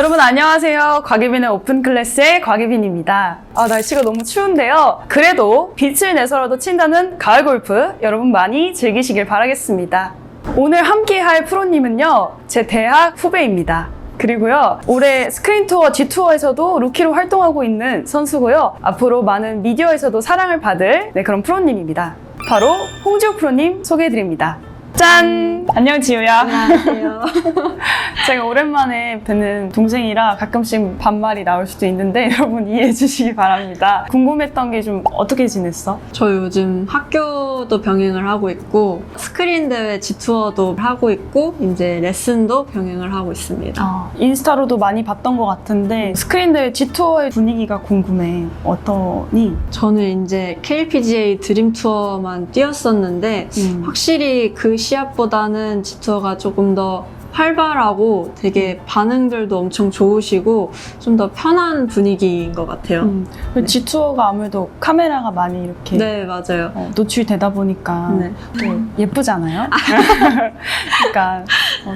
여러분 안녕하세요. 곽유빈의 오픈 클래스의 곽유빈입니다. 아, 날씨가 너무 추운데요. 그래도 빛을 내서라도 친다는 가을 골프 여러분 많이 즐기시길 바라겠습니다. 오늘 함께 할 프로님은요. 제 대학 후배입니다. 그리고요, 올해 스크린 투어 G투어에서도 루키로 활동하고 있는 선수고요. 앞으로 많은 미디어에서도 사랑을 받을 네, 그런 프로님입니다. 바로 홍지호 프로님 소개해드립니다. 짠! 안녕, 지우야. 안녕하세요. 제가 오랜만에 뵙는 동생이라 가끔씩 반말이 나올 수도 있는데 여러분 이해해 주시기 바랍니다. 궁금했던 게 좀 어떻게 지냈어? 저 요즘 학교도 병행을 하고 있고 스크린 대회 G투어도 하고 있고 이제 레슨도 병행을 하고 있습니다. 인스타로도 많이 봤던 것 같은데 스크린 대회 G투어의 분위기가 궁금해. 어떠니? 저는 이제 KLPGA 드림 투어만 뛰었었는데 음. 확실히 그 시 합보다는 G투어가 조금 더 활발하고 되게 반응들도 엄청 좋으시고 좀 더 편한 분위기인 것 같아요. 음. 네. G투어가 아무래도 카메라가 많이 이렇게 네, 맞아요. 어, 노출되다 보니까 네. 또 예쁘잖아요. 그러니까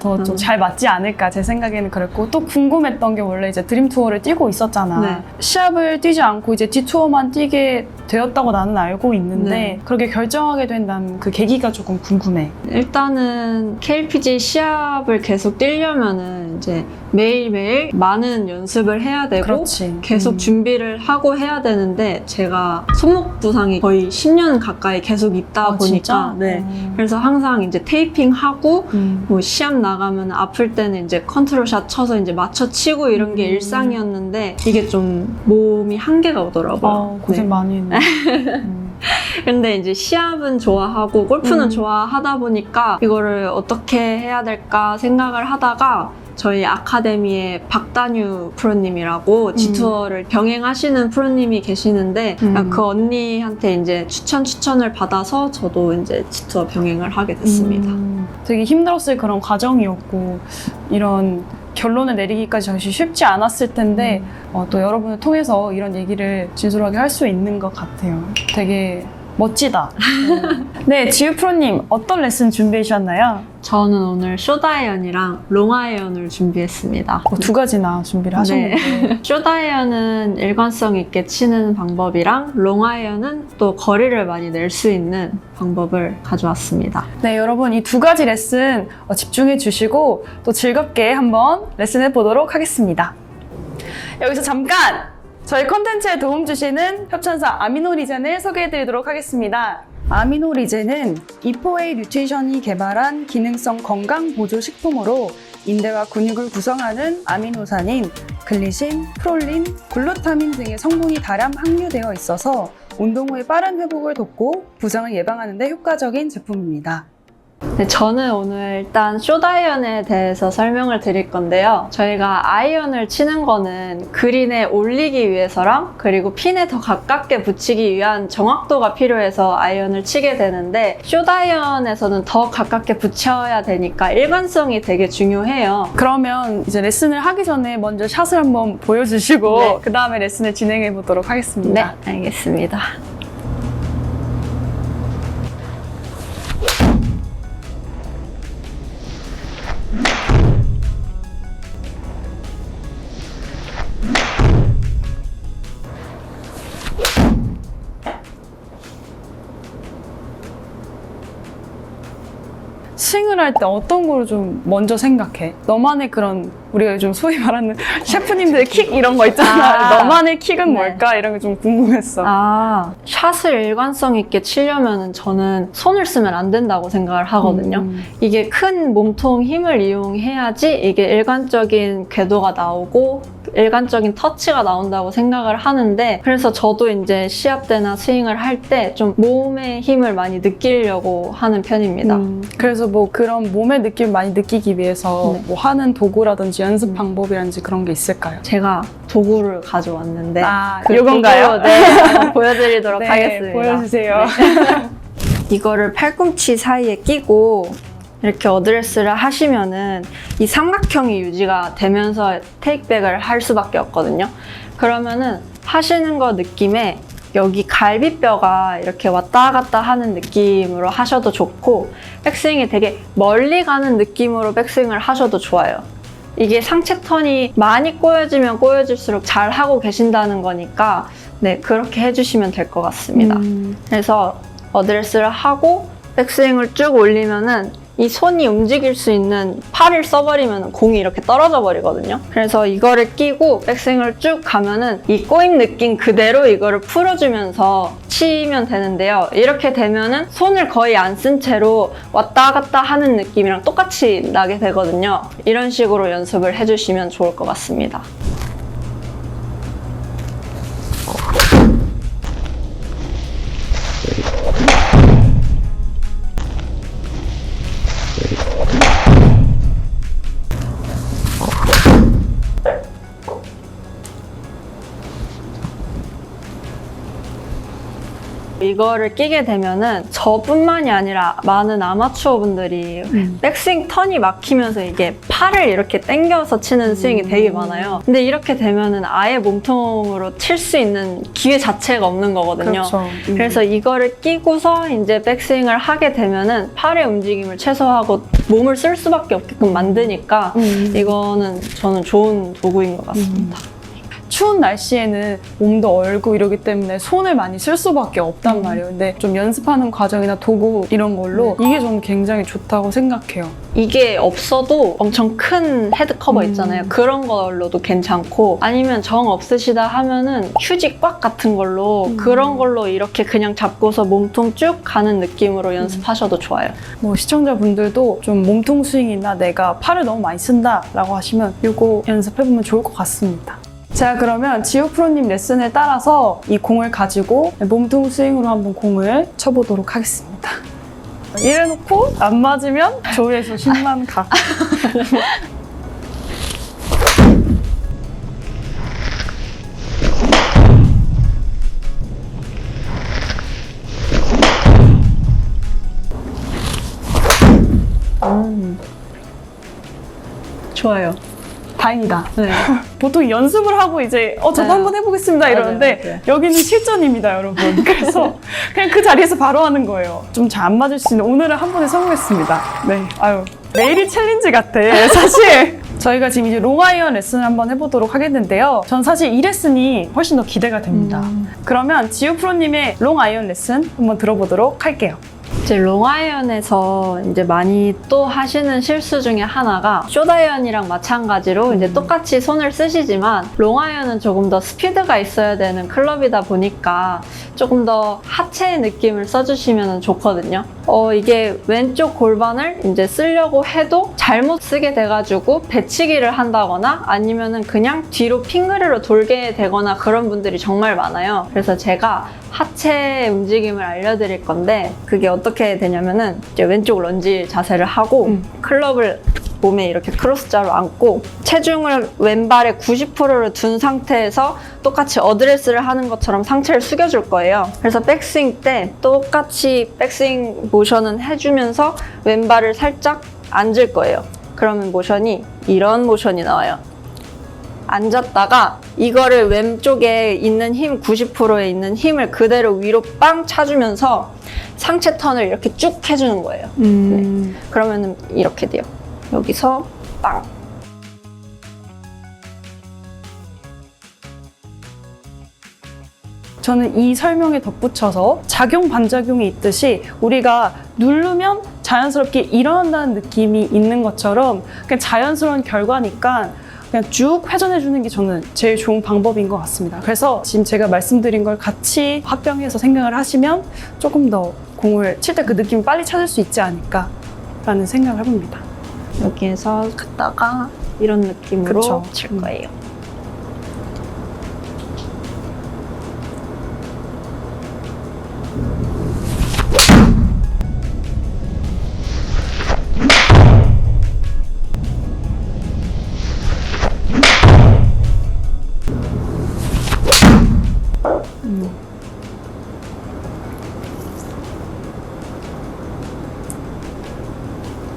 더좀 음. 잘 맞지 않을까 제 생각에는 그랬고 또 궁금했던 게 원래 이제 드림 투어를 뛰고 있었잖아. 네. 시합을 뛰지 않고 이제 D 투어만 뛰게 되었다고 나는 알고 있는데 네. 그렇게 결정하게 된난그 계기가 조금 궁금해. 일단은 KLPG 시합을 계속 뛰려면은 이제 매일매일 많은 연습을 해야 되고 그렇지. 계속 음. 준비를 하고 해야 되는데 제가 손목 부상이 거의 10년 가까이 계속 있다 아, 보니까 진짜? 네. 음. 그래서 항상 이제 테이핑 하고 음. 뭐 시합 나가면 아플 때는 이제 컨트롤샷 쳐서 이제 맞춰 치고 이런 게 음. 일상이었는데 이게 좀 몸이 한계가 오더라고요. 어, 고생 네. 많이 했네. 음. 근데 이제 시합은 좋아하고 골프는 음. 좋아하다 보니까 이거를 어떻게 해야 될까 생각을 하다가 저희 아카데미에 박다뉴 프로님이라고 G투어를 병행하시는 프로님이 계시는데 음. 그 언니한테 이제 추천 추천을 받아서 저도 이제 G투어 병행을 하게 됐습니다. 음, 되게 힘들었을 그런 과정이었고 이런 결론을 내리기까지 사실 쉽지 않았을 텐데 어, 또 여러분을 통해서 이런 얘기를 진솔하게 할 수 있는 것 같아요. 되게 멋지다. 네, 지우 프로님 어떤 레슨 준비해 주셨나요? 저는 오늘 쇼다이언이랑 롱아이언을 준비했습니다. 어, 두 가지나 준비를 하셨는데 네. 쇼다이언은 일관성 있게 치는 방법이랑 롱아이언은 또 거리를 많이 낼 수 있는 방법을 가져왔습니다. 네, 여러분 이 두 가지 레슨 어, 집중해 주시고 또 즐겁게 한번 레슨해 보도록 하겠습니다. 여기서 잠깐 저희 컨텐츠에 도움 주시는 협찬사 아미노리젠을 소개해 드리도록 하겠습니다. 아미노리젠은 이포웨이 뉴트리션이 개발한 기능성 건강 보조 식품으로 인대와 근육을 구성하는 아미노산인 글리신, 프롤린, 글루타민 등의 성분이 다량 함유되어 있어서 운동 후의 빠른 회복을 돕고 부상을 예방하는 데 효과적인 제품입니다. 네, 저는 오늘 일단 쇼다이언에 대해서 설명을 드릴 건데요. 저희가 아이언을 치는 거는 그린에 올리기 위해서랑 그리고 핀에 더 가깝게 붙이기 위한 정확도가 필요해서 아이언을 치게 되는데 쇼다이언에서는 더 가깝게 붙여야 되니까 일관성이 되게 중요해요. 그러면 이제 레슨을 하기 전에 먼저 샷을 한번 보여주시고 네. 그 다음에 레슨을 진행해 보도록 네, 하겠습니다. 알겠습니다. 스윙을 할 때 어떤 걸 좀 먼저 생각해? 너만의 그런 우리가 요즘 소위 말하는 셰프님들의 킥 이런 거 있잖아. 아. 너만의 킥은 네. 뭘까? 이런 게 좀 궁금했어. 아, 샷을 일관성 있게 치려면 저는 손을 쓰면 안 된다고 생각을 하거든요. 음. 이게 큰 몸통 힘을 이용해야지 이게 일관적인 궤도가 나오고 일관적인 터치가 나온다고 생각을 하는데 그래서 저도 이제 시합 때나 스윙을 할 때 좀 몸의 힘을 많이 느끼려고 하는 편입니다. 음, 그래서 뭐 그런 몸의 느낌 많이 느끼기 위해서 네. 뭐 하는 도구라든지 연습 음. 방법이라든지 그런 게 있을까요? 제가 도구를 가져왔는데 아, 그 요건가요? 도구, 네, 보여드리도록 네, 하겠습니다. 보여주세요. 이거를 팔꿈치 사이에 끼고 이렇게 어드레스를 하시면은 이 삼각형이 유지가 되면서 테이크백을 할 수밖에 없거든요. 그러면은 하시는 거 느낌에 여기 갈비뼈가 이렇게 왔다 갔다 하는 느낌으로 하셔도 좋고 백스윙이 되게 멀리 가는 느낌으로 백스윙을 하셔도 좋아요. 이게 상체 턴이 많이 꼬여지면 꼬여질수록 잘 하고 계신다는 거니까 네 그렇게 해주시면 될 것 같습니다. 음. 그래서 어드레스를 하고 백스윙을 쭉 올리면은 이 손이 움직일 수 있는 팔을 써버리면 공이 이렇게 떨어져 버리거든요. 그래서 이거를 끼고 백스윙을 쭉 가면은 이 꼬임 느낌 그대로 이거를 풀어주면서 치면 되는데요. 이렇게 되면은 손을 거의 안 쓴 채로 왔다 갔다 하는 느낌이랑 똑같이 나게 되거든요. 이런 식으로 연습을 해주시면 좋을 것 같습니다. 이거를 끼게 되면은 저뿐만이 아니라 많은 아마추어 분들이 음. 백스윙 턴이 막히면서 이게 팔을 이렇게 당겨서 치는 스윙이 되게 많아요. 근데 이렇게 되면은 아예 몸통으로 칠 수 있는 기회 자체가 없는 거거든요. 그렇죠. 음. 그래서 이거를 끼고서 이제 백스윙을 하게 되면은 팔의 움직임을 최소화하고 몸을 쓸 수밖에 없게끔 만드니까 음. 이거는 저는 좋은 도구인 것 같습니다. 추운 날씨에는 몸도 얼고 이러기 때문에 손을 많이 쓸 수밖에 없단 말이에요. 근데 좀 연습하는 과정이나 도구 이런 걸로 이게 저는 굉장히 좋다고 생각해요. 이게 없어도 엄청 큰 헤드 커버 음. 있잖아요. 그런 걸로도 괜찮고 아니면 정 없으시다 하면은 휴지 꽉 같은 걸로 음. 그런 걸로 이렇게 그냥 잡고서 몸통 쭉 가는 느낌으로 연습하셔도 좋아요. 뭐 시청자분들도 좀 몸통 스윙이나 내가 팔을 너무 많이 쓴다라고 하시면 이거 연습해보면 좋을 것 같습니다. 자 그러면 지호 프로님 레슨에 따라서 이 공을 가지고 몸통 스윙으로 한번 공을 쳐보도록 하겠습니다. 이래놓고 안 맞으면 조회수 10만 각. 좋아요. 다행이다. 네. 보통 연습을 하고 이제 어 저도 네. 한번 해보겠습니다 이러는데 맞아요, 맞아요. 여기는 실전입니다 여러분 그래서 그냥 그 자리에서 바로 하는 거예요 좀 잘 안 맞을 수 있는 오늘은 한 번에 성공했습니다 네 아유 매일이 챌린지 같아 사실 저희가 지금 이제 롱아이언 레슨을 한번 해보도록 하겠는데요 전 사실 이 레슨이 훨씬 더 기대가 됩니다 음. 그러면 지우 프로님의 롱아이언 레슨 한번 들어보도록 할게요 이제 롱아이언에서 이제 많이 또 하시는 실수 중에 하나가 쇼다이언이랑 마찬가지로 이제 똑같이 손을 쓰시지만 롱아이언은 조금 더 스피드가 있어야 되는 클럽이다 보니까 조금 더 하체의 느낌을 써주시면 좋거든요. 어, 이게 왼쪽 골반을 이제 쓰려고 해도 잘못 쓰게 돼가지고 배치기를 한다거나 아니면은 그냥 뒤로 핑그레로 돌게 되거나 그런 분들이 정말 많아요. 그래서 제가 하체 움직임을 알려드릴 건데 그게 어떻게 되냐면은 이제 왼쪽 런지 자세를 하고 음. 클럽을 몸에 이렇게 크로스자로 안고 체중을 왼발에 90%를 둔 상태에서 똑같이 어드레스를 하는 것처럼 상체를 숙여줄 거예요. 그래서 백스윙 때 똑같이 백스윙 모션은 해주면서 왼발을 살짝 앉을 거예요. 그러면 모션이 이런 모션이 나와요. 앉았다가 이거를 왼쪽에 있는 힘 90%에 있는 힘을 그대로 위로 빵 차주면서 상체 턴을 이렇게 쭉 해주는 거예요. 음. 그러면은 이렇게 돼요. 여기서 빵. 저는 이 설명에 덧붙여서 작용 반작용이 있듯이 우리가 누르면 자연스럽게 일어난다는 느낌이 있는 것처럼 그냥 자연스러운 결과니까 그냥 쭉 회전해 주는 게 저는 제일 좋은 방법인 것 같습니다. 그래서 지금 제가 말씀드린 걸 같이 합병해서 생각을 하시면 조금 더 공을 칠 때 그 느낌을 빨리 찾을 수 있지 않을까라는 생각을 해봅니다. 여기에서 갔다가 이런 느낌으로 그쵸. 칠 음. 거예요.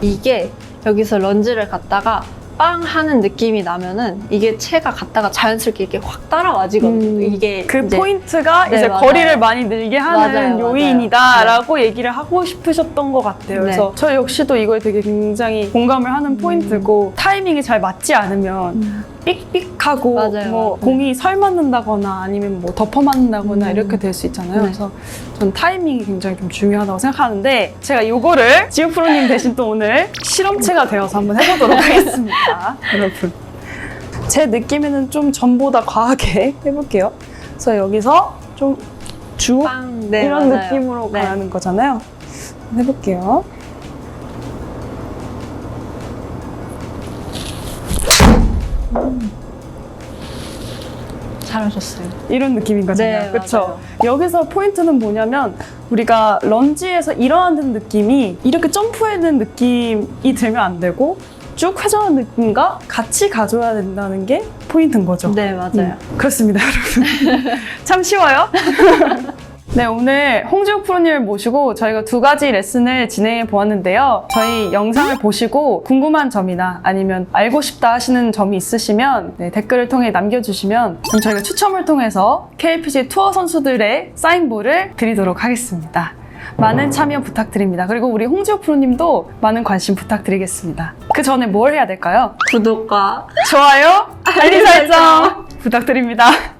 이게 여기서 런지를 갔다가 빵 하는 느낌이 나면은 이게 채가 갔다가 자연스럽게 이렇게 확 따라와지거든요. 음, 이게 그 이제 포인트가 네, 이제 맞아요. 거리를 많이 늘게 하는 맞아요. 요인이다라고 얘기를 하고 싶으셨던 것 같아요. 네. 그래서 저 역시도 이거에 되게 굉장히 공감을 하는 포인트고 타이밍이 잘 맞지 않으면 음. 삑삑하고 맞아요. 뭐 네. 공이 설 맞는다거나 아니면 뭐 덮어 맞는다거나 음. 이렇게 될 수 있잖아요. 네. 그래서 전 타이밍이 굉장히 좀 중요하다고 생각하는데 제가 이거를 지우 프로님 대신 또 오늘 실험체가 되어서 한번 해보도록 하겠습니다. 여러분. 제 느낌에는 좀 전보다 과하게 해볼게요. 그래서 여기서 좀쭉빵 네, 이런 맞아요. 느낌으로 네. 가는 거잖아요. 해볼게요. 잘하셨어요. 이런 느낌인 거잖아요. 네, 그렇죠? 여기서 포인트는 뭐냐면 우리가 런지에서 일어나는 느낌이 이렇게 점프하는 느낌이 들면 안 되고 쭉 회전하는 느낌과 같이 가져야 된다는 게 포인트인 거죠. 네 맞아요. 음, 그렇습니다, 여러분. 참 쉬워요. 네, 오늘 홍지욱 프로님을 모시고 저희가 두 가지 레슨을 진행해 보았는데요. 저희 영상을 보시고 궁금한 점이나 아니면 알고 싶다 하시는 점이 있으시면 네, 댓글을 통해 남겨주시면 그럼 저희가 추첨을 통해서 KLPG 투어 선수들의 사인볼을 드리도록 하겠습니다. 많은 참여 부탁드립니다. 그리고 우리 홍지욱 프로님도 많은 관심 부탁드리겠습니다. 그 전에 뭘 해야 될까요? 구독과 좋아요, 알림 설정 부탁드립니다.